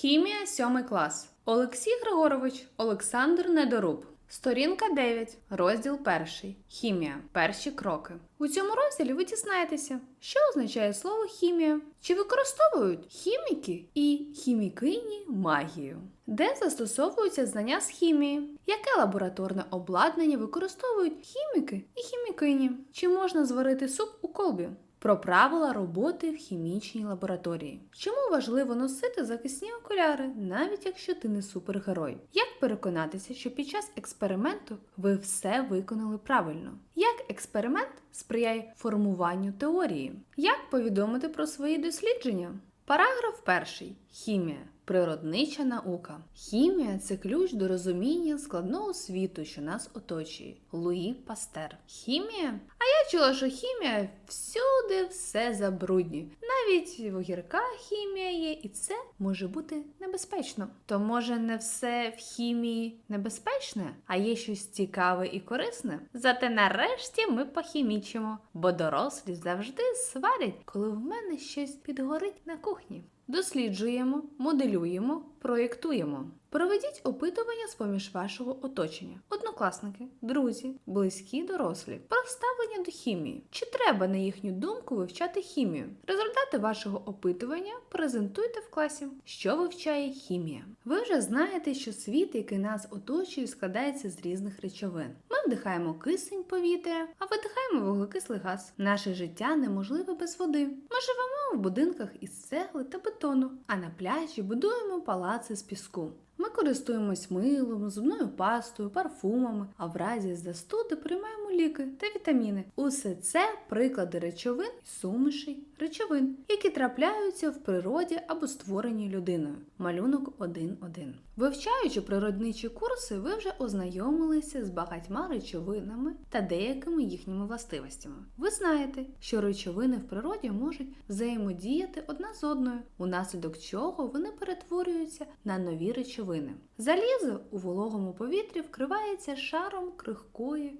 Хімія 7 клас. Олексій Григорович, Олександр Недоруб. Сторінка 9, розділ 1. Хімія. Перші кроки. У цьому розділі ви дізнаєтеся, що означає слово хімія, чи використовують хіміки і хімікині магію, де застосовуються знання з хімії, яке лабораторне обладнання використовують хіміки і хімікині, чи можна зварити суп у колбі. Про правила роботи в хімічній лабораторії. Чому важливо носити захисні окуляри, навіть якщо ти не супергерой? Як переконатися, що під час експерименту ви все виконали правильно? Як експеримент сприяє формуванню теорії? Як повідомити про свої дослідження? Параграф перший. Хімія. Природнича наука. Хімія це ключ до розуміння складного світу, що нас оточує. Луї Пастер. Хімія? А я чула, що хімія всюди все забруднює. Навіть в хімія є, і це може бути небезпечно. То може не все в хімії небезпечне, а є щось цікаве і корисне. Зате нарешті ми похімічимо, бо дорослі завжди сварять, коли в мене щось підгорить на кухні. Досліджуємо, моделюємо, проєктуємо. Проведіть опитування з поміж вашого оточення: однокласники, друзі, близькі, дорослі, про ставлення до хімії. Чи треба, на їхню думку, вивчати хімію? Результати вашого опитування презентуйте в класі, що вивчає хімія. Ви вже знаєте, що світ, який нас оточує, складається з різних речовин. Ми вдихаємо кисень повітря, а видихаємо вуглекислий газ. Наше життя неможливе без води. Ми живемо в будинках із цегли та бетону, а на пляжі будуємо палаци з піску. Ми користуємось милом, зубною пастою, парфумами, а в разі застуди приймаємо ліки та вітаміни. Усе це приклади речовин і сумішей речовин, які трапляються в природі або створені людиною. Малюнок 1.1. Вивчаючи природничі курси, ви вже ознайомилися з багатьма речовинами та деякими їхніми властивостями. Ви знаєте, що речовини в природі можуть взаємодіяти одна з одною, унаслідок чого вони перетворюються на нові речовини. Залізо у вологому повітрі вкривається шаром крихкої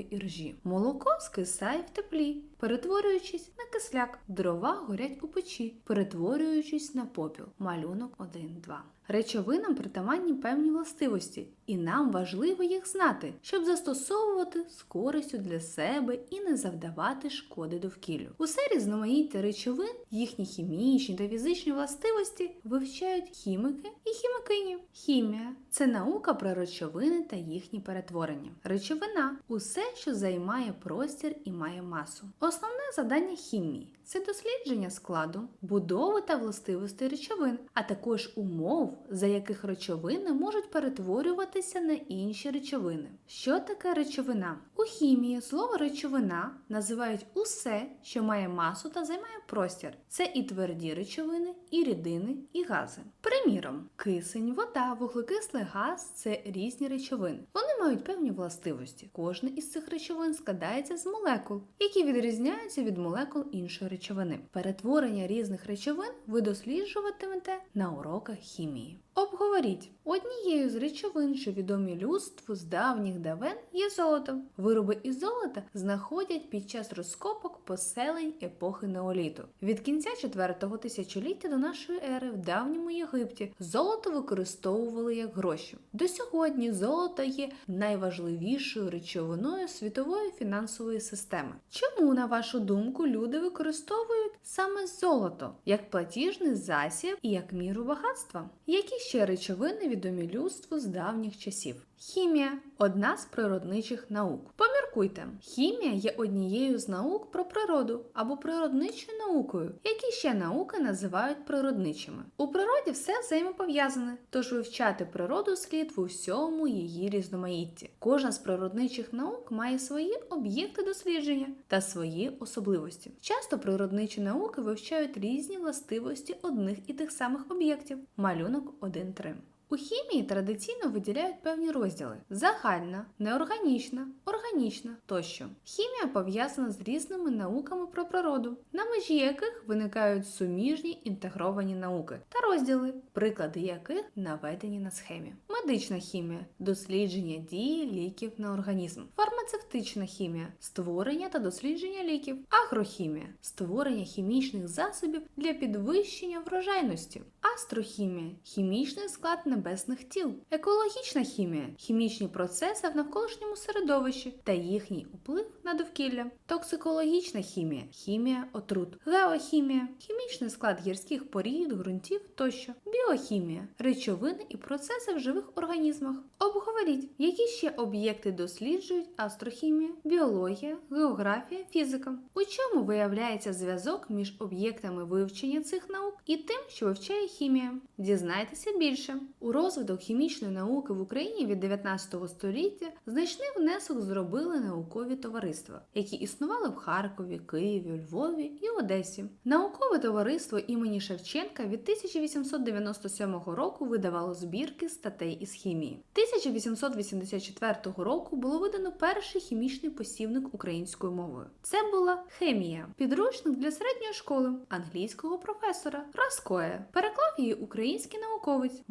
бурої іржі. Молоко скисає в теплі, перетворюючись на кисляк. Дрова горять у печі, перетворюючись на попіл. Малюнок 1-2. Речовинам притаманні певні властивості, і нам важливо їх знати, щоб застосовувати з користю для себе і не завдавати шкоди довкіллю. Усе різноманіття речовин, їхні хімічні та фізичні властивості вивчають хімики і хімикині. Хімія це наука про речовини та їхні перетворення. Речовина усе, що займає простір і має масу. Основне завдання хімії це дослідження складу, будови та властивостей речовин, а також умов, за яких речовини можуть перетворюватися на інші речовини. Що таке речовина? У хімії слово речовина називають усе, що має масу та займає простір. Це і тверді речовини, і рідини, і гази. Приміром, кисень, вода, вуглекислий газ це різні речовини. Вони мають певні властивості. Кожна із цих речовин складається з молекул, які відрізняються від молекул іншої речовини. Перетворення різних речовин ви досліджуватимете на уроках хімії. Обговоріть однією з речовин, що відомі людству з давніх давен, є золото. Вироби із золота знаходять під час розкопок поселень епохи неоліту. Від кінця 4-го тисячоліття до нашої ери в давньому Єгипті золото використовували як гроші. До сьогодні золото є найважливішою речовиною світової фінансової системи. Чому, на вашу думку, люди використовують саме золото як платіжний засіб і як міру багатства? Які ще речовини відомі людству з давніх часів? Хімія одна з природничих наук. Поміркуйте, хімія є однією з наук про природу або природничою наукою, які ще науки називають природничими. У природі все взаємопов'язане, тож вивчати природу слід в усьому її різноманітті. Кожна з природничих наук має свої об'єкти дослідження та свої особливості. Часто природничі науки вивчають різні властивості одних і тих самих об'єктів. Малюнок 1.3. У хімії традиційно виділяють певні розділи: загальна, неорганічна, органічна тощо. Хімія пов'язана з різними науками про природу, на межі яких виникають суміжні інтегровані науки та розділи, приклади яких наведені на схемі. Медична хімія дослідження дії ліків на організм, фармацевтична хімія створення та дослідження ліків, агрохімія створення хімічних засобів для підвищення врожайності, астрохімія хімічний склад небесних тіл, екологічна хімія хімічні процеси в навколишньому середовищі та їхній вплив на довкілля, токсикологічна хімія хімія отрут, геохімія хімічний склад гірських порід, ґрунтів тощо, біохімія речовини і процеси в живих організмах. Обговоріть, які ще об'єкти досліджують астрохімія, біологія, географія, фізика. У чому виявляється зв'язок між об'єктами вивчення цих наук і тим, що вивчає хімія? Дізнайтеся більше. У розвиток хімічної науки в Україні від 19 століття значний внесок зробили наукові товариства, які існували в Харкові, Києві, Львові і Одесі. Наукове товариство імені Шевченка від 1897 року видавало збірки статей із хімії. 1884 року було видано перший хімічний посівник українською мовою. Це була хемія, підручник для середньої школи англійського професора Раскоя. Переклав її український науковець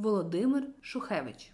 Володимир Шухевич.